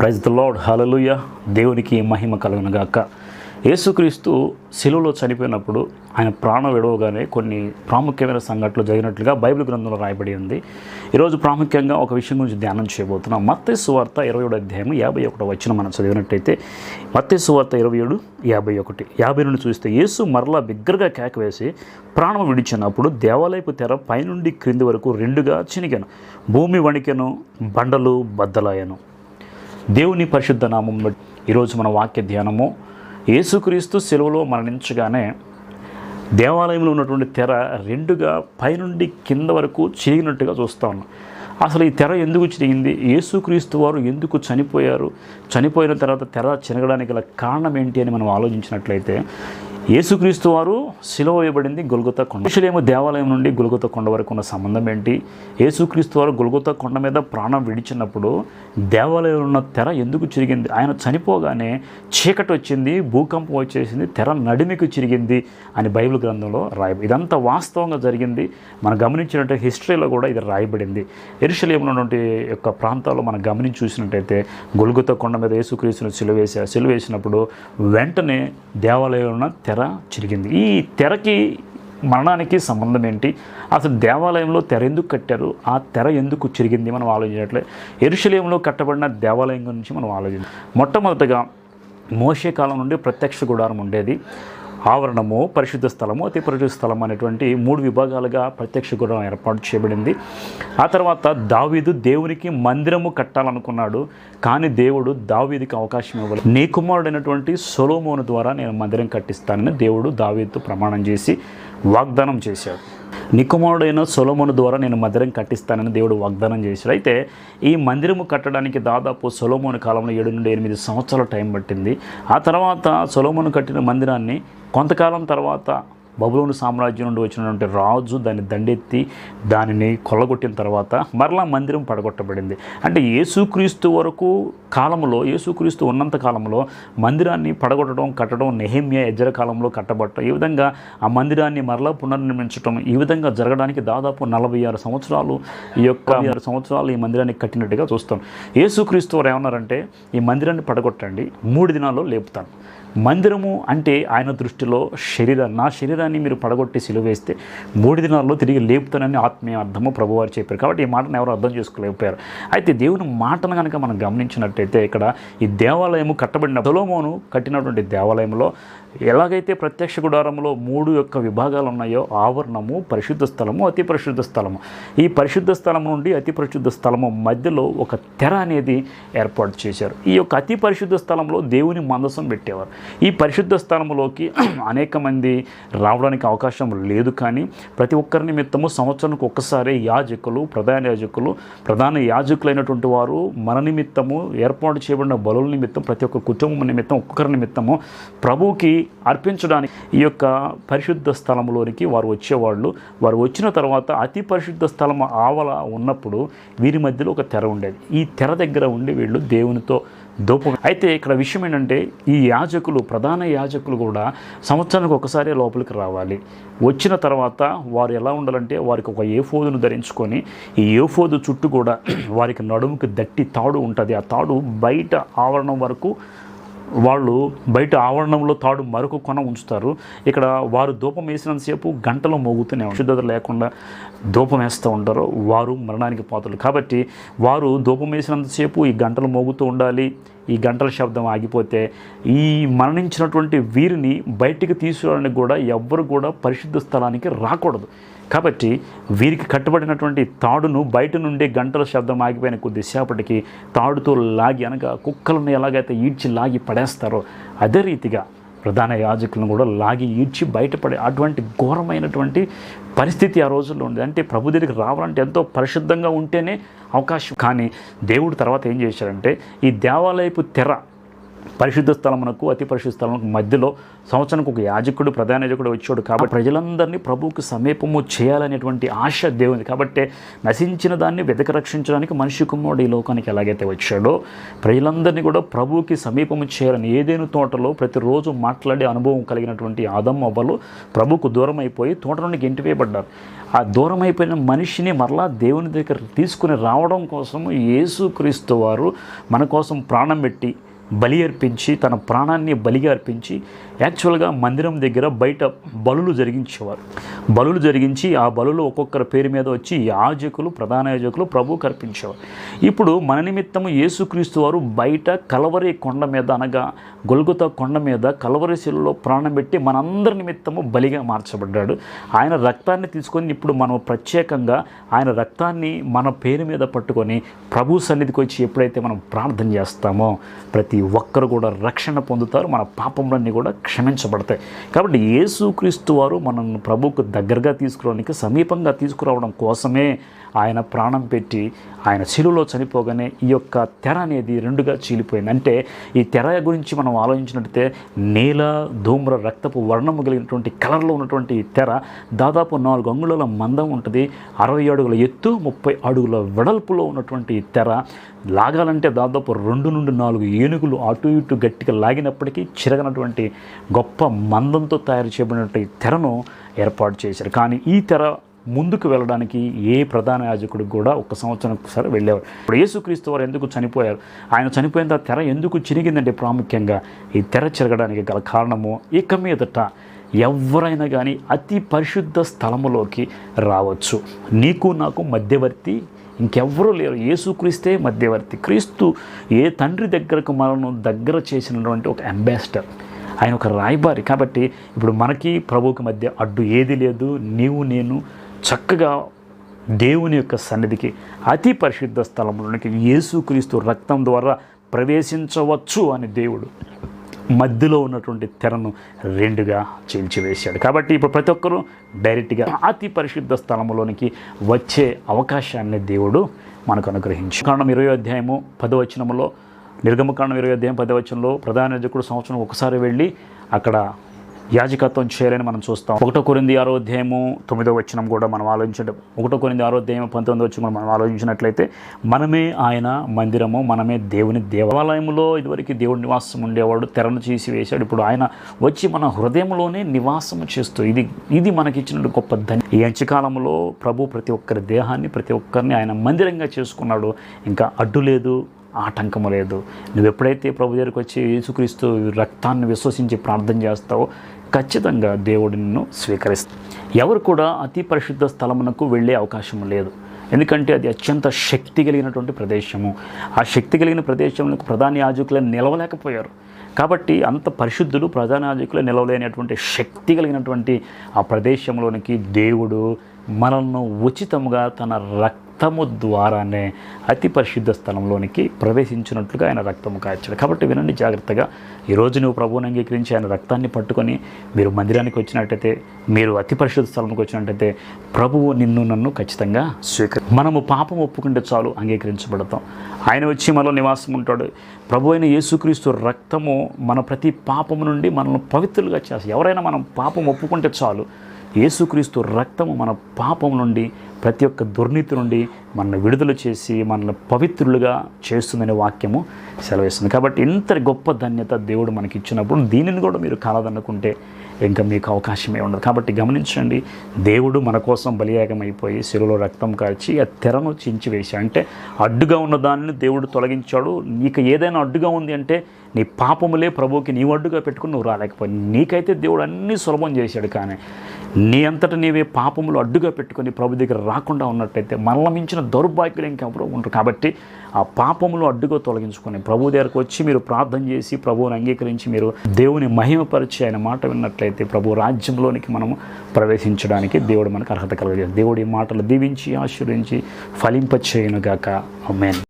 Praise the lord హలలుయ దేవునికి మహిమ కలుగునగాక. యేసుక్రీస్తు శిలువలో చనిపోయినప్పుడు ఆయన ప్రాణం విడవగానే కొన్ని ప్రాముఖ్యమైన సంఘటనలు జరిగినట్లుగా బైబిల్ గ్రంథంలో రాయబడి ఉంది. ఈరోజు ప్రాముఖ్యంగా ఒక విషయం గురించి ధ్యానం చేయబోతున్నాం. మత్తే సువార్త ఇరవై ఏడు అధ్యాయం యాభై ఒకటి వచ్చిన మనం చదివినట్టయితే మత్తే సువార్త ఇరవై ఏడు యాభై ఒకటి. యాభై నుండి చూస్తే యేసు మరలా బిగ్గరగా కేక వేసి ప్రాణం విడిచినప్పుడు దేవాలయపు తెర పైనుండి క్రింది వరకు రెండుగా చినిగాను. భూమి వణికెను బండలు బద్దలాయను. దేవుని పరిశుద్ధ నామం ఈరోజు మన వాక్య ధ్యానము. యేసుక్రీస్తు సెలవులో మరణించగానే దేవాలయంలో ఉన్నటువంటి తెర రెండుగా పైనుండి కింద వరకు చిరిగినట్టుగా చూస్తా ఉన్నాం. అసలు ఈ తెర ఎందుకు చిరిగింది? యేసుక్రీస్తు వారు ఎందుకు చనిపోయారు? చనిపోయిన తర్వాత తెర చిరగడానికి గల కారణం ఏంటి అని మనం ఆలోచించినట్లయితే యేసుక్రీస్తు వారు సిలువ వేయబడింది గొలుగుత కొండ. విషయమో దేవాలయం నుండి గొలుగుత కొండ వరకు ఉన్న సంబంధం ఏంటి? యేసుక్రీస్తు వారు గొలుగుత కొండ మీద ప్రాణం విడిచినప్పుడు దేవాలయంలో ఉన్న తెర ఎందుకు చిరిగింది? ఆయన చనిపోగానే చీకటి వచ్చింది భూకంపం వచ్చేసింది తెర నడిమికి చిరిగింది అని బైబిల్ గ్రంథంలో రాయ ఇదంతా వాస్తవంగా జరిగింది. మనం గమనించినట్టు హిస్టరీలో కూడా ఇది రాయబడింది. ఎరుషలేములో ఉన్నటువంటి యొక్క ప్రాంతాల్లో మనం గమనించి చూసినట్టయితే గొలుగుత కొండ మీద యేసుక్రీస్తును సిలువేసా సిలువేసినప్పుడు వెంటనే దేవాలయంలో ఉన్న తెర చిరిగింది. ఈ తెరకి మరణానికి సంబంధం ఏంటి? అసలు దేవాలయంలో తెర ఎందుకు కట్టారు? ఆ తెర ఎందుకు చిరిగింది మనం ఆలోచించట్లే. ఎరుశలేంలో కట్టబడిన దేవాలయం గురించి మనం ఆలోచించాం మొట్టమొదటగా మోషే కాలం నుండి ప్రత్యక్ష గుడారం ఉండేది. ఆవరణము పరిశుద్ధ స్థలము అతి పరిశుద్ధ స్థలం అనేటువంటి మూడు విభాగాలుగా ప్రత్యక్ష గుడారం ఏర్పాటు చేయబడింది. ఆ తర్వాత దావీదు దేవునికి మందిరము కట్టాలనుకున్నాడు. కానీ దేవుడు దావీదికి అవకాశం ఇవ్వలేదు. నీ కుమారుడైనటువంటి సొలోమోను ద్వారా నేను మందిరం కట్టిస్తానని దేవుడు దావీదుతో ప్రమాణం చేసి వాగ్దానం చేశాడు. నికుమారుడైన సొలమును ద్వారా నేను మందిరం కట్టిస్తానని దేవుడు వాగ్దానం చేశాడు అయితే ఈ మందిరము కట్టడానికి దాదాపు సొలోమోను కాలంలో ఏడు నుండి ఎనిమిది సంవత్సరాల టైం పట్టింది. ఆ తర్వాత సొలోమోను కట్టిన మందిరాన్ని కొంతకాలం తర్వాత బబులోని సామ్రాజ్యం నుండి వచ్చినటువంటి రాజు దాన్ని దండెత్తి దానిని కొల్లగొట్టిన తర్వాత మరలా మందిరం పడగొట్టబడింది. అంటే యేసుక్రీస్తు వరకు కాలంలో యేసుక్రీస్తు ఉన్నంత కాలంలో మందిరాన్ని పడగొట్టడం కట్టడం నెహమ్య ఎజ్జర కాలంలో కట్టబట్టడం ఈ విధంగా ఆ మందిరాన్ని మరలా పునర్నిర్మించడం ఈ విధంగా జరగడానికి దాదాపు నలభై ఆరు సంవత్సరాలు ఈ యొక్క ఆరు సంవత్సరాలు ఈ మందిరాన్ని కట్టినట్టుగా చూస్తాం. యేసుక్రీస్తు వారు ఏమన్నారంటే ఈ మందిరాన్ని పడగొట్టండి మూడు దినాల్లో లేపుతాను. మందిరము అంటే ఆయన దృష్టిలో శరీరం నా శరీరాన్ని మీరు పడగొట్టి సిలువేస్తే మూడు దినాల్లో తిరిగి లేపుతానని ఆత్మీయ అర్థము ప్రభువారు చెప్పారు. కాబట్టి ఈ మాటను ఎవరు అర్థం చేసుకోలేకపోయారు. అయితే దేవుని మాటను కనుక మనం గమనించినట్టయితే ఇక్కడ ఈ దేవాలయము కట్టబడిన సొలోమోను కట్టినటువంటి దేవాలయంలో ఎలాగైతే ప్రత్యక్ష గుడారంలో మూడు యొక్క విభాగాలు ఉన్నాయో ఆవరణము పరిశుద్ధ స్థలము అతి పరిశుద్ధ స్థలము. ఈ పరిశుద్ధ స్థలం నుండి అతి పరిశుద్ధ స్థలము మధ్యలో ఒక తెర అనేది ఏర్పాటు చేశారు. ఈ యొక్క అతి పరిశుద్ధ స్థలంలో దేవుని మందసం పెట్టేవారు. ఈ పరిశుద్ధ స్థానంలోకి అనేక మంది రావడానికి అవకాశం లేదు కానీ ప్రతి ఒక్కరి నిమిత్తము సంవత్సరానికి ఒక్కసారి యాజకులు ప్రధాన యాజకులు ప్రధాన యాజకులైనటువంటి వారు మన నిమిత్తము ఏర్పాటు చేయబడిన బలుల నిమిత్తం ప్రతి ఒక్క కుటుంబం నిమిత్తం ఒక్కొక్కరి నిమిత్తము ప్రభువుకి అర్పించడానికి ఈ యొక్క పరిశుద్ధ స్థలంలోనికి వారు వచ్చేవాళ్ళు. వారు వచ్చిన తర్వాత అతి పరిశుద్ధ స్థలం ఆవల ఉన్నప్పుడు వీరి మధ్యలో ఒక తెర ఉండేది. ఈ తెర దగ్గర ఉండి వీళ్ళు దేవునితో దూపం అయితే ఇక్కడ విషయం ఏంటంటే ఈ యాజకులు ప్రధాన యాజకులు కూడా సంవత్సరానికి ఒకసారి లోపలికి రావాలి. వచ్చిన తర్వాత వారు ఎలా ఉండాలంటే వారికి ఒక ఏఫోదును ధరించుకొని ఈ ఏఫోదు చుట్టూ కూడా వారికి నడుముకి దట్టి తాడు ఉంటుంది. ఆ తాడు బయట ఆవరణం వరకు వాళ్ళు బయట ఆవరణంలో తాడు మరొక కొన ఉంచుతారు. ఇక్కడ వారు ధూపం వేసినంతసేపు గంటలు మోగుతూనే శుద్ధత లేకుండా ధూపం వేస్తూ ఉంటారు. వారు మరణానికి పాత్రలు. కాబట్టి వారు ధూపం వేసినంతసేపు ఈ గంటలు మోగుతూ ఉండాలి. ఈ గంటల శబ్దం ఆగిపోతే ఈ మరణించినటువంటి వీరిని బయటికి తీసుకురావడానికి కూడా ఎవ్వరు కూడా పరిశుద్ధ స్థలానికి రాకూడదు. కాబట్టి వీరికి కట్టుబడినటువంటి తాడును బయట నుండి గంటల శబ్దం ఆగిపోయిన కొద్దిసేపటికి తాడుతో లాగి అనగా కుక్కలను ఎలాగైతే ఈడ్చి లాగి పడేస్తారో అదే రీతిగా ప్రధాన యాజకులను కూడా లాగి ఈడ్చి బయటపడే అటువంటి ఘోరమైనటువంటి పరిస్థితి ఆ రోజుల్లో ఉంది. అంటే ప్రభు దగ్గరికి రావాలంటే ఎంతో పరిశుద్ధంగా ఉంటేనే అవకాశం. కానీ దేవుడు తర్వాత ఏం చేశారంటే ఈ దేవాలయపు తెర పరిశుద్ధ స్థలమునకు అతి పరిశుద్ధ స్థలమునకు మధ్యలో సంవత్సరానికి ఒక యాజకుడు ప్రధాన యాజకుడు వచ్చాడు కాబట్టి ప్రజలందరినీ ప్రభువుకు సమీపము చేయాలనేటువంటి ఆశ దేవుని. కాబట్టి నశించిన దాన్ని వెతక రక్షించడానికి మనిషి కుమారుడు ఈ లోకానికి ఎలాగైతే వచ్చాడో ప్రజలందరినీ కూడా ప్రభువుకి సమీపము చేయాలని ఏదేను తోటలో ప్రతిరోజు మాట్లాడే అనుభవం కలిగినటువంటి ఆదం అవ్వలు ప్రభువుకు దూరం అయిపోయి తోట నుండి గెంటివేయబడ్డారు. ఆ దూరం అయిపోయిన మనిషిని మరలా దేవుని దగ్గర తీసుకుని రావడం కోసం యేసుక్రీస్తు వారు మన కోసం ప్రాణం పెట్టి బలి అర్పించి తన ప్రాణాన్ని బలిగా అర్పించి యాక్చువల్గా మందిరం దగ్గర బయట బలులు జరిగించేవారు. బలులు జరిగించి ఆ బలులు ఒక్కొక్కరి పేరు మీద వచ్చి యాజకులు ప్రధాన యాజకులు ప్రభు కర్పించేవారు. ఇప్పుడు మన నిమిత్తము యేసుక్రీస్తు వారు బయట కలవరి కొండ మీద అనగా గొల్గుత కొండ మీద కలవరి శిలలో ప్రాణం పెట్టి మనందరి నిమిత్తము బలిగా మార్చబడ్డాడు. ఆయన రక్తాన్ని తీసుకొని ఇప్పుడు మనం ప్రత్యేకంగా ఆయన రక్తాన్ని మన పేరు మీద పట్టుకొని ప్రభు సన్నిధికి వచ్చి ఎప్పుడైతే మనం ప్రార్థన చేస్తామో ప్రతి ఒక్కరు కూడా రక్షణ పొందుతారు. మన పాపములన్నీ కూడా క్షమించబడతాయి. కాబట్టి యేసుక్రీస్తు వారు మనల్ని ప్రభుకు దగ్గరగా తీసుకురావడానికి సమీపంగా తీసుకురావడం కోసమే ఆయన ప్రాణం పెట్టి ఆయన శిలువలో చనిపోగానే ఈ యొక్క తెర అనేది రెండుగా చీలిపోయింది. అంటే ఈ తెర గురించి మనం ఆలోచించినట్టయితే నీల ధూమ్ర రక్తపు వర్ణము కలిగినటువంటి కలర్లో ఉన్నటువంటి ఈ తెర దాదాపు నాలుగు అంగుళాల మందం ఉంటుంది. అరవై అడుగుల ఎత్తు ముప్పై అడుగుల వెడల్పులో ఉన్నటువంటి ఈ తెర లాగాలంటే దాదాపు రెండు నుండి నాలుగు ఏనుగులు అటు ఇటు గట్టిగా లాగినప్పటికీ చిరగనటువంటి గొప్ప మందంతో తయారు చేయబడినటువంటి తెరను ఏర్పాటు చేశారు. కానీ ఈ తెర ముందుకు వెళ్ళడానికి ఏ ప్రధాన యాజకుడు కూడా ఒక సంవత్సరం ఒకసారి వెళ్ళేవారు. ఇప్పుడు యేసుక్రీస్తు వారు ఎందుకు చనిపోయారు? ఆయన చనిపోయిన తర్వాత తెర ఎందుకు చిరిగిందంటే ప్రాముఖ్యంగా? ఈ తెర చిరగడానికి గల కారణము ఇక మీదట ఎవరైనా కానీ అతి పరిశుద్ధ స్థలములోకి రావచ్చు. నీకు నాకు మధ్యవర్తి ఇంకెవ్వరూ లేరు. యేసుక్రీస్తే మధ్యవర్తి. క్రీస్తు ఏ తండ్రి దగ్గరకు మనను దగ్గర చేసినటువంటి ఒక అంబాసిడర్. ఆయన ఒక రాయబారి. కాబట్టి ఇప్పుడు మనకి ప్రభువుకి మధ్య అడ్డు ఏది లేదు. నీవు నేను చక్కగా దేవుని యొక్క సన్నిధికి అతి పరిశుద్ధ స్థలంలోనికి యేసుక్రీస్తు రక్తం ద్వారా ప్రవేశించవచ్చు అని దేవుడు మధ్యలో ఉన్నటువంటి తెరను రెండుగా చీల్చివేశాడు. కాబట్టి ఇప్పుడు ప్రతి ఒక్కరూ డైరెక్ట్గా అతి పరిశుద్ధ స్థలంలోనికి వచ్చే అవకాశాన్ని దేవుడు మనకు అనుగ్రహించు కారణం ఇరవై అధ్యాయము పదవచనములో నిర్గమకాండం ఇరవై అధ్యాయం పదవచనంలో ప్రధాన యాజకుడు సంవత్సరం ఒకసారి వెళ్ళి అక్కడ యాజకత్వం చేయాలని మనం చూస్తాం. ఒకటో కొరింది ఆరో అధ్యాయము తొమ్మిదో వచనం కూడా మనం ఆలోచించడం. ఒకటో కొరింది ఆరో అధ్యాయం పంతొమ్మిదో వచ్చిన మనం ఆలోచించినట్లయితే మనమే ఆయన మందిరము మనమే దేవుని దేవాలయంలో ఇదివరకు దేవుడి నివాసం ఉండేవాడు తెరను చేసి వేశాడు ఇప్పుడు ఆయన వచ్చి మన హృదయంలోనే నివాసం చేస్తూ ఇది ఇది మనకిచ్చిన గొప్ప ధన్య. ఈ అంచకాలంలో ప్రభు ప్రతి ఒక్కరి దేహాన్ని ప్రతి ఒక్కరిని ఆయన మందిరంగా చేసుకున్నాడు. ఇంకా అడ్డు లేదు ఆటంకము లేదు. నువ్వు ఎప్పుడైతే ప్రభు దగ్గరికి వచ్చి యేసుక్రీస్తు రక్తాన్ని విశ్వసించి ప్రార్థన చేస్తావో ఖచ్చితంగా దేవుడు నిన్ను స్వీకరిస్తావు ఎవరు కూడా అతి పరిశుద్ధ స్థలమునకు వెళ్ళే అవకాశం లేదు. ఎందుకంటే అది అత్యంత శక్తి కలిగినటువంటి ప్రదేశము. ఆ శక్తి కలిగిన ప్రదేశంలో ప్రధాన యాజకులను నిలవలేకపోయారు. కాబట్టి అంత పరిశుద్ధులు ప్రధాన యాజకులు నిలవలేనటువంటి శక్తి కలిగినటువంటి ఆ ప్రదేశంలోనికి దేవుడు మనల్ని ఉచితముగా తన రక్తము ద్వారానే అతి పరిశుద్ధ స్థలంలోనికి ప్రవేశించినట్లుగా ఆయన రక్తము కాచాడు. కాబట్టి వినండి జాగ్రత్తగా ఈరోజు నువ్వు ప్రభువుని అంగీకరించి ఆయన రక్తాన్ని పట్టుకొని మీరు మందిరానికి వచ్చినట్టయితే మీరు అతి పరిశుద్ధ స్థలంకి వచ్చినట్టయితే ప్రభువు నిన్ను నన్ను ఖచ్చితంగా స్వీకరి మనము పాపం ఒప్పుకుంటే చాలు అంగీకరించబడతాం. ఆయన వచ్చి మనలో నివాసం ఉంటాడు. ప్రభు అయిన యేసుక్రీస్తు రక్తము మన ప్రతి పాపము నుండి మనల్ని పవిత్రులుగా చేస్తాం ఎవరైనా మనం పాపం ఒప్పుకుంటే చాలు యేసుక్రీస్తు రక్తము మన పాపం నుండి ప్రతి ఒక్క దుర్నీతి నుండి మనల్ని విడుదల చేసి మనల్ని పవిత్రులుగా చేస్తుందనే వాక్యము సెలవిస్తుంది. కాబట్టి ఇంత గొప్ప ధన్యత దేవుడు మనకి ఇచ్చినప్పుడు దీనిని కూడా మీరు కాలదనుకుంటే ఇంకా మీకు అవకాశమే ఉండదు. కాబట్టి గమనించండి దేవుడు మన కోసం బలియాగమైపోయి అయిపోయి శిలువలో రక్తం కాల్చి ఆ తెరను చించివేసి అంటే అడ్డుగా ఉన్న దానిని దేవుడు తొలగించాడు. నీకు ఏదైనా అడ్డుగా ఉంది అంటే నీ పాపములే ప్రభువుకి నీవు అడ్డుగా పెట్టుకుని నువ్వు రాలేకపోయి నీకైతే దేవుడు అన్నీ సులభం చేశాడు కానీ నీ అంతట నీవే పాపములు అడ్డుగా పెట్టుకొని ప్రభు దగ్గర రాకుండా ఉన్నట్టయితే మనల్ని మించిన దౌర్భాగ్యులు ఇంకెవరూ ఉండరు. కాబట్టి ఆ పాపములు అడ్డుగా తొలగించుకొని ప్రభు దగ్గరకు వచ్చి మీరు ప్రార్థన చేసి ప్రభువుని అంగీకరించి మీరు దేవుని మహిమపరిచి ఆయన మాట విన్నట్లయితే ప్రభు రాజ్యంలోనికి మనము ప్రవేశించడానికి దేవుడు మనకు అర్హత కలగజేది దేవుడి మాటలు దీవించి ఆశీర్వించి ఫలింపచేయనుగాక. అమ్మేన్